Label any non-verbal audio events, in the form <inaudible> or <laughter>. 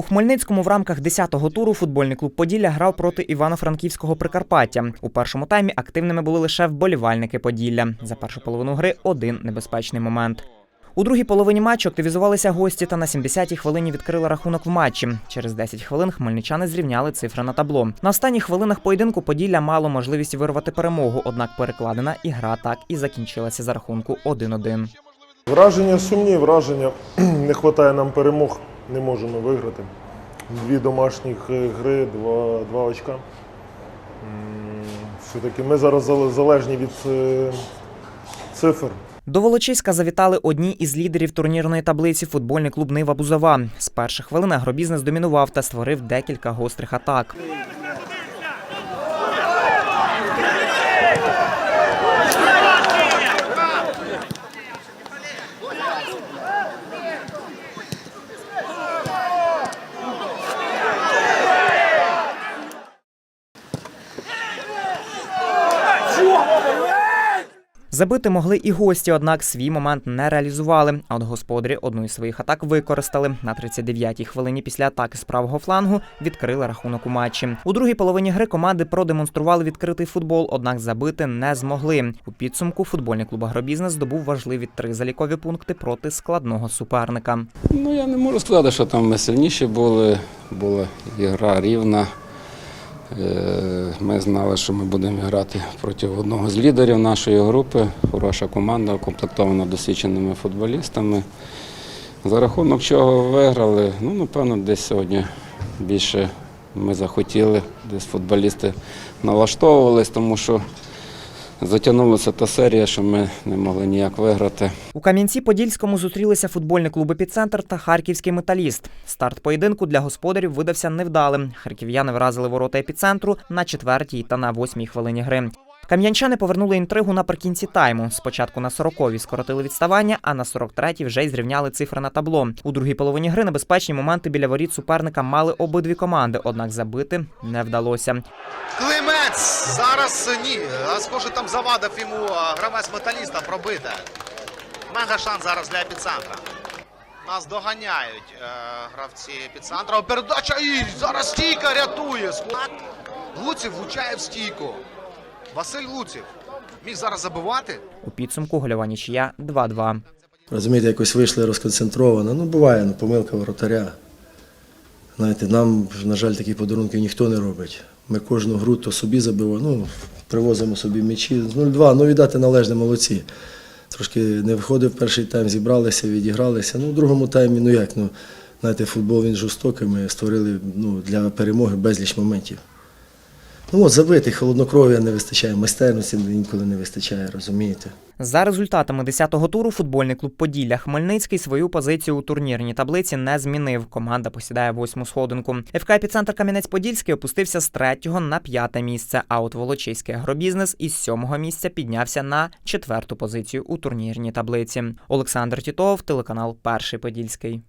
У Хмельницькому в рамках 10-го туру футбольний клуб Поділля грав проти Івано-Франківського Прикарпаття. У першому таймі активними були лише вболівальники Поділля. За першу половину гри один небезпечний момент. У другій половині матчу активізувалися гості та на 70-й хвилині відкрили рахунок в матчі. Через 10 хвилин хмельничани зрівняли цифри на табло. На останніх хвилинах поєдинку Поділля мало можливість вирвати перемогу, однак перекладена і гра так і закінчилася за рахунку 1-1. Враження сумні, враження. <clears throat> Не вистачає нам перемог, не можемо виграти. Дві домашніх е, гри, два, два очка. Все-таки ми зараз залежні від е, цифр. До Волочиська завітали одні із лідерів турнірної таблиці футбольний клуб Нива Бузова. З перших хвилин агробізнес домінував та створив декілька гострих атак. Забити могли і гості, однак свій момент не реалізували. А от господарі одну із своїх атак використали. На 39-й хвилині після атаки з правого флангу відкрили рахунок у матчі. У другій половині гри команди продемонстрували відкритий футбол, однак забити не змогли. У підсумку футбольний клуб Агробізнес здобув важливі три залікові пункти проти складного суперника. Ну, я не можу сказати, що там ми сильніші були. Була ігра рівна. Е, Ми знали, що ми будемо грати проти одного з лідерів нашої групи. Хороша команда, укомплектована досвідченими футболістами. За рахунок чого виграли, ну, напевно, десь сьогодні більше ми захотіли, десь футболісти налаштовувались, тому що затягнулася та серія, що ми не могли ніяк виграти. У Кам'янці-Подільському зустрілися футбольний клуб «Епіцентр» та харківський металіст. Старт поєдинку для господарів видався невдалим. Харків'яни вразили ворота епіцентру на четвертій та на восьмій хвилині гри. Кам'янчани повернули інтригу наприкінці тайму. Спочатку на 40-й скоротили відставання, а на 43-й вже й зрівняли цифри на табло. У другій половині гри небезпечні моменти біля воріт суперника мали обидві команди, однак забити не вдалося. Климець зараз ні. А схоже, там завадив йому гравець металіста пробити. Мега шанс зараз для епіцентра. Нас доганяють е, гравці епіцентра. Передача і зараз стійка рятує. Склад. Луців влучає в стійку. Василь Луців міг зараз забивати. У підсумку гольова нічия 2-2. Розумієте, якось вийшли розконцентровано. Ну, буває, ну, помилка воротаря. Знаєте, нам, на жаль, такі подарунки ніхто не робить. Ми кожну гру то собі забиваємо, ну, привозимо собі м'ячі. 0-2, ну віддати належне молодці. Трошки не виходив перший тайм, зібралися, відігралися. Ну, у другому таймі, ну як, ну, знаєте, футбол він жорстокий, ми створили ну, для перемоги безліч моментів. Ну от забити, холоднокров'я не вистачає, майстерності інколи не вистачає, розумієте. За результатами 10-го туру футбольний клуб Поділля Хмельницький свою позицію у турнірній таблиці не змінив. Команда посідає восьму сходинку. ФК «Епіцентр Кам'янець-Подільський опустився з третього на п'яте місце. А от Волочиський агробізнес із сьомого місця піднявся на четверту позицію у турнірній таблиці. Олександр Тітов, телеканал Перший Подільський.